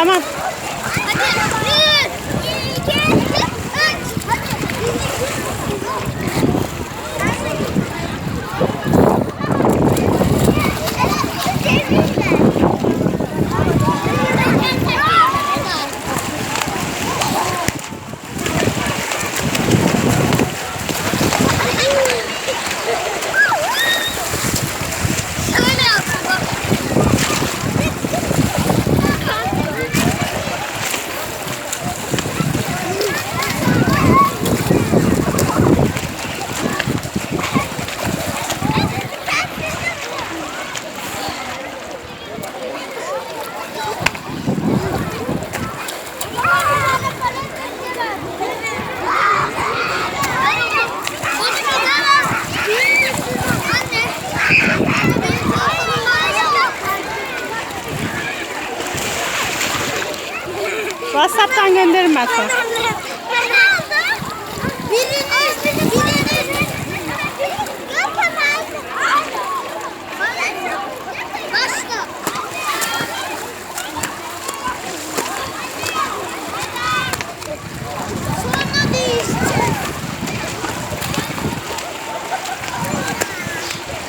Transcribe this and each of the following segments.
Salamat. WhatsApp'tan gönderirim ben sana.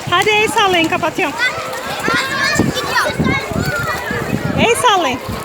Hadi el sallayın kapatıyorum. El sallayın.